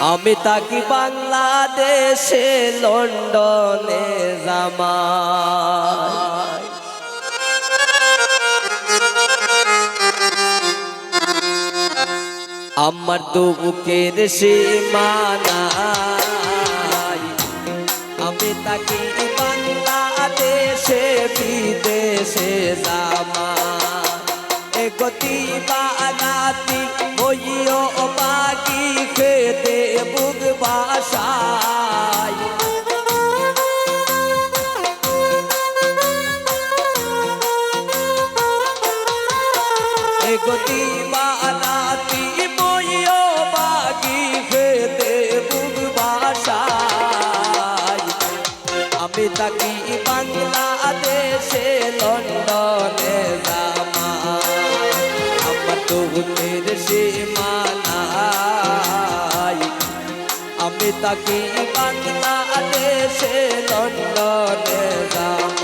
আমি তাকি বাংলাদেশে, লন্ডনে জামাই আমার দুঃখের সীমানাই আমি তাকি বাংলাদেশে, বিদেশে জামা। একতি বানাতি হইও বাকি খেতে বুক বাসায়। গতি বানাতি আমার সে মানাই আমি তাকি বাংলাদেশে লন্ডনে জামা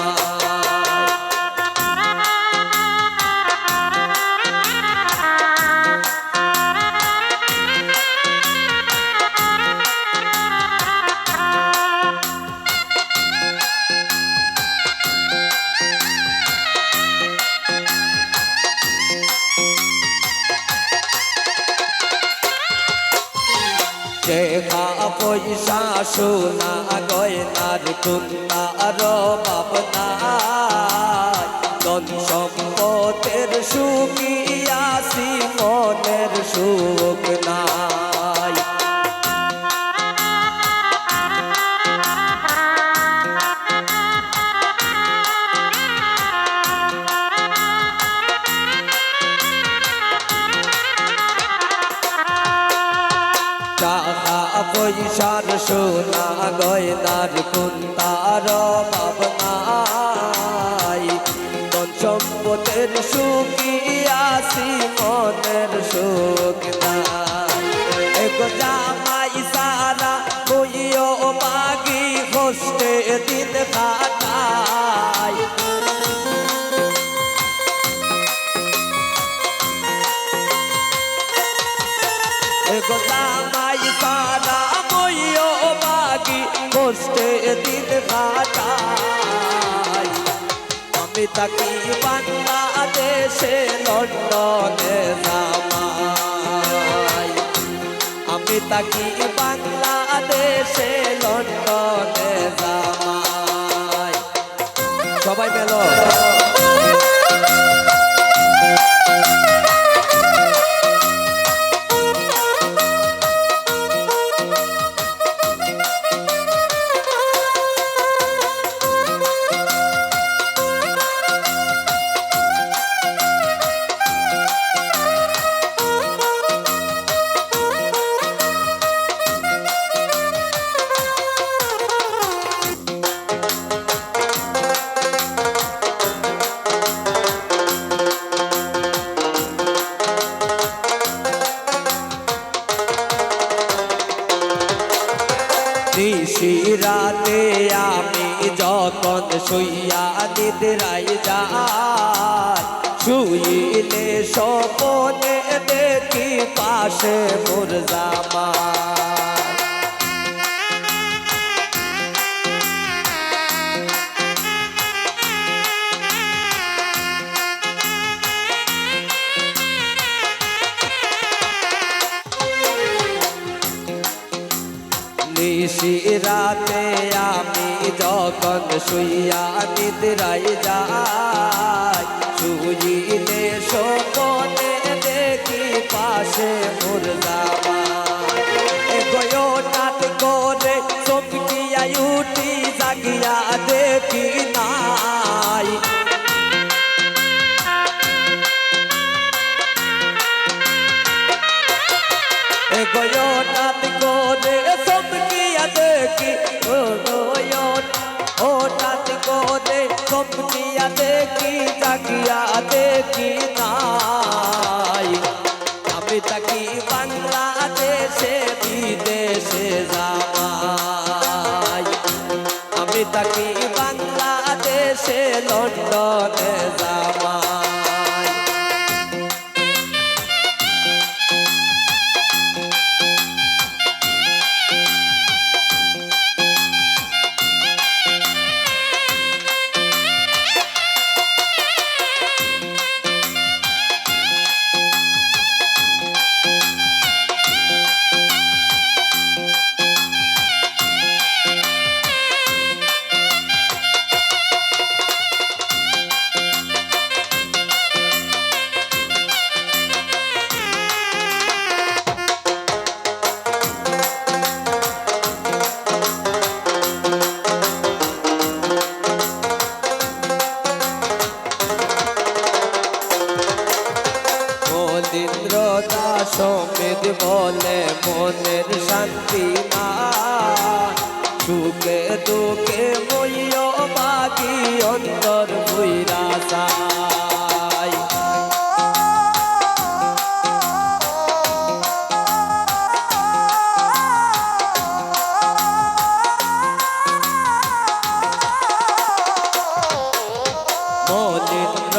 সোনা গয়নার কুন্দার ভাবনা ধন সম্পদের সুখী আসি মনের সুখ নাই। টাকা গয়নার কুন্তার ভাবনাই ধন সম্পদের সুখী আসি, মনের সুখ এক জামাই সারা বইও বাগি হস্তে দিন কাটাই। গোলামাই সারা বইও বাগি কষ্টে দিন কাটাই। আমি তাকি বাংলাদেশে, লন্ডনে জামাই। আমি তাকি বাংলাদেশে, লন্ডনে জামাই। সবাই মেলো। নিদ্রাই যায় শুইলে সপনে দেখি পাশে মোর জামাই নিশিরাতে আমি যখন শুইয়া নিদ্রাই যাই, শুইলে সপনে দেখি পাশে মোর গয়ো নাট করে চমকিয়া উঠি, জাগিয়া দেখি নাই করে দেখি তাকিয়া দেখি নাই। আমি তাকি বাংলাদেশে, বিদেশে যাই আমি তাকি বাংলাদেশে, লন্ডনে যাই মনে মনের শান্তি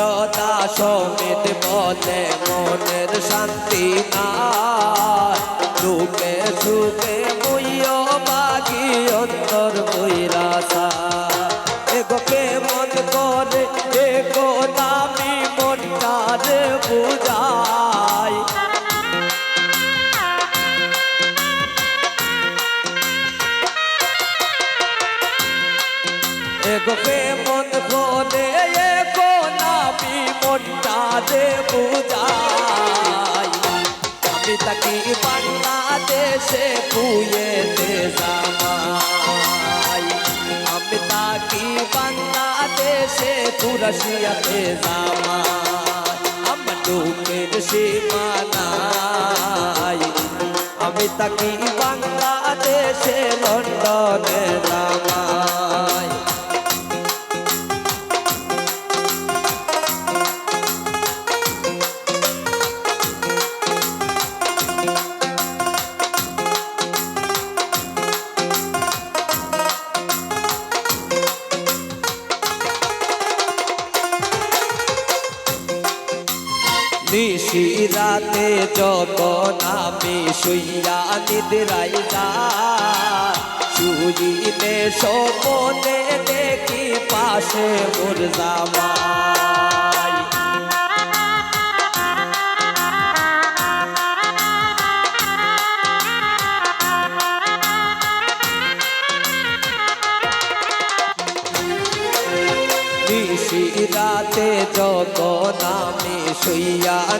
মনীন্দ্রতা সমেত বলে মনের শান্তি নাই। সুখে সুখে বইও বাগি অন্তর বৈরাসা এগোকে মন করে এগো নামি কুয়েতে জামাই। আমি তাকি বাংলাদেশে কুরাশিয়াতে জামাই। আমার দুঃখের সীমানাই। আমি তাকি বাংলাদেশে, লন্ডনে জামাই। নিশি রাতে যত নামে শুইয়া নিদ্রাই যাই শুইলে সপনে দেখি পাশে মোর জামাই।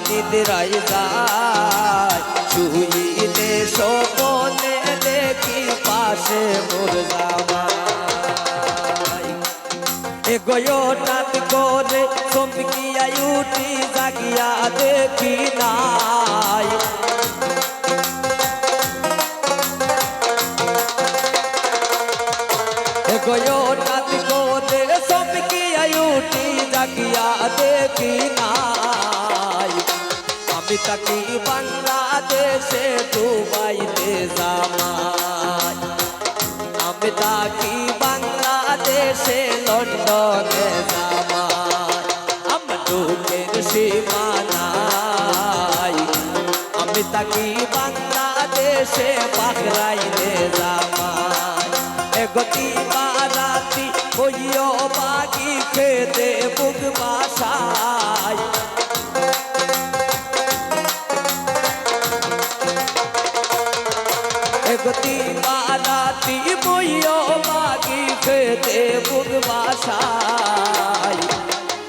নিদ্রাই যাই শুইলে সপনে দেখি পাশে মোর জামাই। এগোয় নাত করে চমকিয়া উঠি, জাগিয়া দেখি নাই। এগোয় নাত করে চমকিয়া উঠি, জাগিয়া দেখি নাই। আমি তাকি বাংলাদেশে, দুবাইতে জামাই। আমি তাকি বাংলাদেশে, লন্ডনে জামাই। আমার দুঃখের সীমানাই। আমি তাকি বাংলাদেশে বাগরাইলে জামাই। এগতি বারাতি বইয় বাগি খেতে এগতি বারাতি বইয় বাগি খেতে বুক বাসায়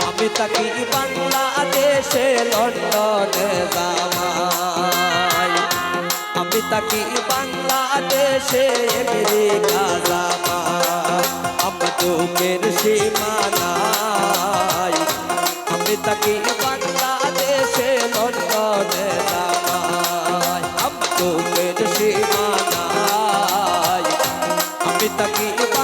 আমি তাকি বাংলাদেশে লন্ডনে জামাই আমি তাকি বাংলাদেশে আমেরিকা জামাই আমার দুঃখের সীমানাই আমি তাকি বাংলাদেশে পিতা কি